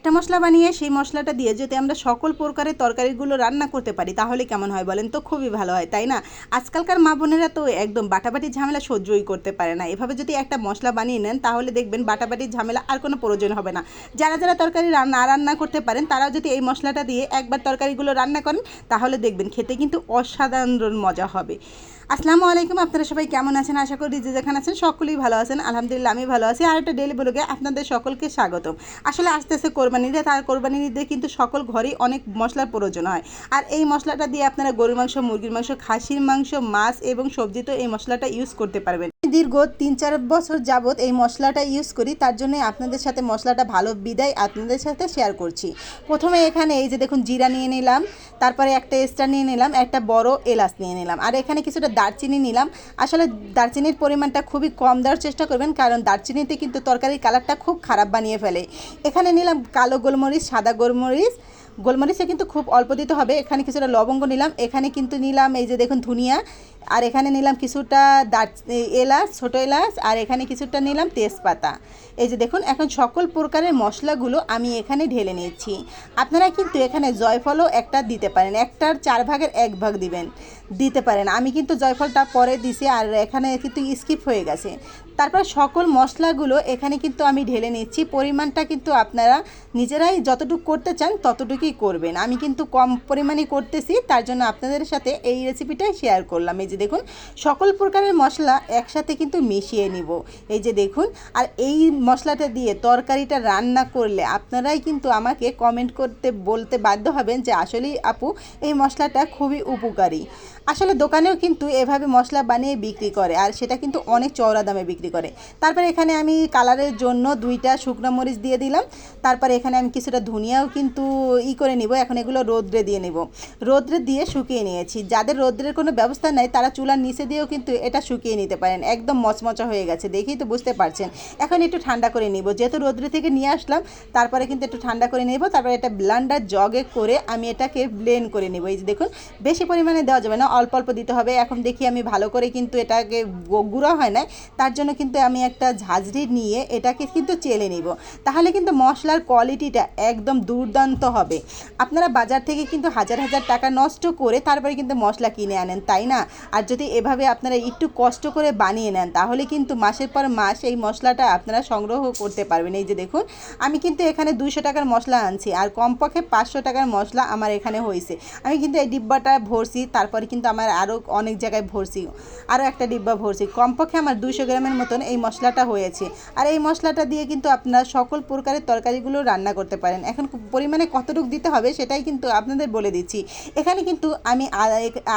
একটা মশলা বানিয়ে সেই মশলাটা দিয়ে যদি আমরা সকল প্রকারের তরকারিগুলো রান্না করতে পারি, তাহলে কেমন হয় বলেন তো? খুবই ভালো হয়, তাই না? আজকালকার মা বোনেরা তো একদম বাটাবাটি ঝামেলা সহ্যই করতে পারে না। এভাবে যদি একটা মশলা বানিয়ে নেন, তাহলে দেখবেন বাটাবাটির ঝামেলা আর কোনো প্রয়োজন হবে না। যারা যারা তরকারি রান্না রান্না করতে পারেন, তারাও যদি এই মশলাটা দিয়ে একবার তরকারিগুলো রান্না করেন, তাহলে দেখবেন খেতে কিন্তু অসাধারণ মজা হবে। আসসালামু আলাইকুম, আপনারা সবাই কেমন আছেন? আশা করি যে যেখানে আছেন সকলেই ভালো আছেন। আলহামদুলিল্লাহ, আমি ভালো আছি। আর একটা ডেলি ব্লগে আপনাদের সকলকে স্বাগতম। আসলে আস্তে আস্তে কোরবানি তার কোরবানি ঈদে কিন্তু সকল ঘরেই অনেক মশলার প্রয়োজন হয়। আর এই মশলাটা দিয়ে আপনারা গরুর মাংস, মুরগির মাংস, খাসির মাংস, মাছ এবং সবজি তো এই মশলাটা ইউজ করতে পারবেন। দীর্ঘ তিন চার বছর যাবত এই মশলাটা ইউজ করি, তার জন্য আপনাদের সাথে মশলাটা ভালো বিদায় আপনাদের সাথে শেয়ার করছি। প্রথমে এখানে এই যে দেখুন জিরা নিয়ে নিলাম, তারপরে একটা এক্সট্রা নিয়ে নিলাম, একটা বড় এলাচ নিয়ে নিলাম, আর এখানে কিছুটা দারচিনি নিলাম। আসলে দারচিনির পরিমাণটা খুবই কম দেওয়ার চেষ্টা করবেন, কারণ দারচিনিতে কিন্তু তরকারির কালারটা খুব খারাপ বানিয়ে ফেলে। এখানে নিলাম কালো গোলমরিচ, সাদা গোলমরিচ গোলমরিচে কিন্তু খুব অল্প দিতে হবে। এখানে কিছুটা লবঙ্গ নিলাম, এখানে কিন্তু নিলাম এই যে দেখুন ধুনিয়া, আর এখানে নিলাম কিছুটা দার এলাচ, ছোটো এলাচ, আর এখানে কিছুটা নিলাম তেজপাতা। এই যে দেখুন, এখন সকল প্রকারের মশলাগুলো আমি এখানে ঢেলে নিয়েছি। আপনারা কিন্তু এখানে জয়ফলও একটা দিতে পারেন, একটার চার ভাগের এক ভাগ দিবেন। দিতে পারেন। আমি কিন্তু জয়ফলটা পরে দিছি, আর এখানে কিন্তু স্কিপ হয়ে গেছে। তারপর সকল মশলাগুলো এখানে কিন্তু আমি ঢেলে নিচ্ছি। পরিমাণটা কিন্তু আপনারা নিজেরাই যতটুকু করতে চান, ততটুকুই করবেন। আমি কিন্তু কম পরিমাণে করতেছি, তার জন্য আপনাদের সাথে এই রেসিপিটাই শেয়ার করলাম। এই যে দেখুন, সকল প্রকারের মশলা একসাথে কিন্তু মিশিয়ে নিব। এই যে দেখুন, আর এই মশলাটা দিয়ে তরকারিটা রান্না করলে আপনারাই কিন্তু আমাকে কমেন্ট করতে, বলতে বাধ্য হবেন যে আসলেই আপু, এই মশলাটা খুবই উপকারী। আসলে দোকানেও কিন্তু এভাবে মশলা বানিয়ে বিক্রি করে, আর সেটা কিন্তু অনেক চওড়া দামে বিক্রি করে। তারপরে এখানে আমি কালারের জন্য দুইটা শুকনো মরিচ দিয়ে দিলাম। তারপরে এখানে আমি কিছুটা ধনিয়াও কিন্তু করে নিব, এখন এগুলো রোদ্রে দিয়ে নেব। রোদ্রে দিয়ে শুকিয়ে নিয়েছি। যাদের রোদ্রের কোনো ব্যবস্থা নেই, তারা চুলার নিচে দিয়েও কিন্তু এটা শুকিয়ে নিতে পারেন। একদম মচমচা হয়ে গেছে, দেখেই তো বুঝতে পারছেন। এখন একটু ঠান্ডা করে নিব। যেহেতু রোদ্রে থেকে নিয়ে আসলাম, তারপরে কিন্তু একটু ঠান্ডা করে নেব। তারপরে এটা ব্লান্ডার জগে করে আমি এটাকে ব্লেন্ড করে নেব। এই যে দেখুন, বেশি পরিমাণে দেওয়া যাবে না, অল্প অল্প দিতে হবে। এখন দেখি আমি ভালো করে কিন্তু এটাকে গুঁড়ো হয় না তার জন্য কিন্তু আমি একটা ঝাঁঝরি নিয়ে এটাকে কিন্তু চেলে নিব। তাহলে কিন্তু মশলার কোয়ালিটিটা একদম দুর্দান্ত হবে। আপনারা বাজার থেকে কিন্তু হাজার হাজার টাকা নষ্ট করে তারপরে কিন্তু মশলা কিনে আনেন, তাই না? আর যদি এভাবে আপনারা একটু কষ্ট করে বানিয়ে নেন, তাহলে কিন্তু মাসের পর মাস এই মশলাটা আপনারা সংগ্রহ করতে পারবেন। এই যে দেখুন, আমি কিন্তু এখানে দুইশো টাকার মশলা আনছি আর কমপক্ষে পাঁচশো টাকার মশলা আমার এখানে হয়েছে। আমি কিন্তু এই ডিব্বাটা ভরছি, তারপরে কিন্তু আমার আরও অনেক জায়গায় ভরছি, আরও একটা ডিব্বা ভরছি। কমপক্ষে আমার দুইশো গ্রামের মতন এই মশলাটা হয়েছে। আর এই মশলাটা দিয়ে কিন্তু আপনারা সকল প্রকারের তরকারিগুলো রান্না করতে পারেন। এখন পরিমাণে কতটুকু দিতে হবে সেটাই কিন্তু আপনাদের বলে দিচ্ছি। এখানে কিন্তু আমি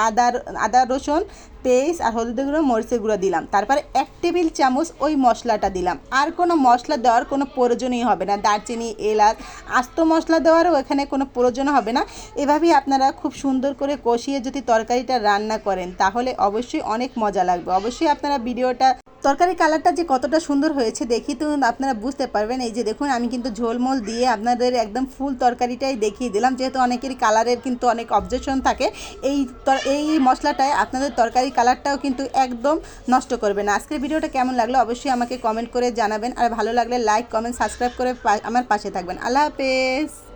আদার, আদা, রসুন, পেস্ট আর হলুদের গুঁড়ো, মরিচের গুঁড়ো দিলাম। তারপরে এক টেবিল চামচ ওই মশলাটা দিলাম। আর কোনো মশলা দেওয়ার কোনো প্রয়োজনই হবে না। দারচিনি, এলাচ, আস্ত মশলা দেওয়ারও এখানে কোনো প্রয়োজন হবে না। এভাবেই আপনারা খুব সুন্দর করে কষিয়ে যদি তরকারিটা রান্না করেন, তাহলে অবশ্যই অনেক মজা লাগবে। অবশ্যই আপনারা ভিডিওটা তরকারি কালারটা যে কতটা সুন্দর হয়েছে দেখি তো আপনারা বুঝতে পারবেন। এই যে দেখুন, আমি কিন্তু ঝোলমোল দিয়ে আপনাদের একদম ফুল তরকারিটাই দেখিয়ে দিলাম। যেহেতু অনেকেরই কালারের কিন্তু অনেক অবজেকশন থাকে, এই এই মশলাটায় আপনাদের তরকারি কালারটাও কিন্তু একদম নষ্ট করবে না। আজকের ভিডিওটা কেমন লাগল অবশ্যই আমাকে কমেন্ট করে জানাবেন। আর ভালো লাগলে লাইক কমেন্ট সাবস্ক্রাইব করে আমার পাশে থাকবেন। আল্লাহ হাফেজ।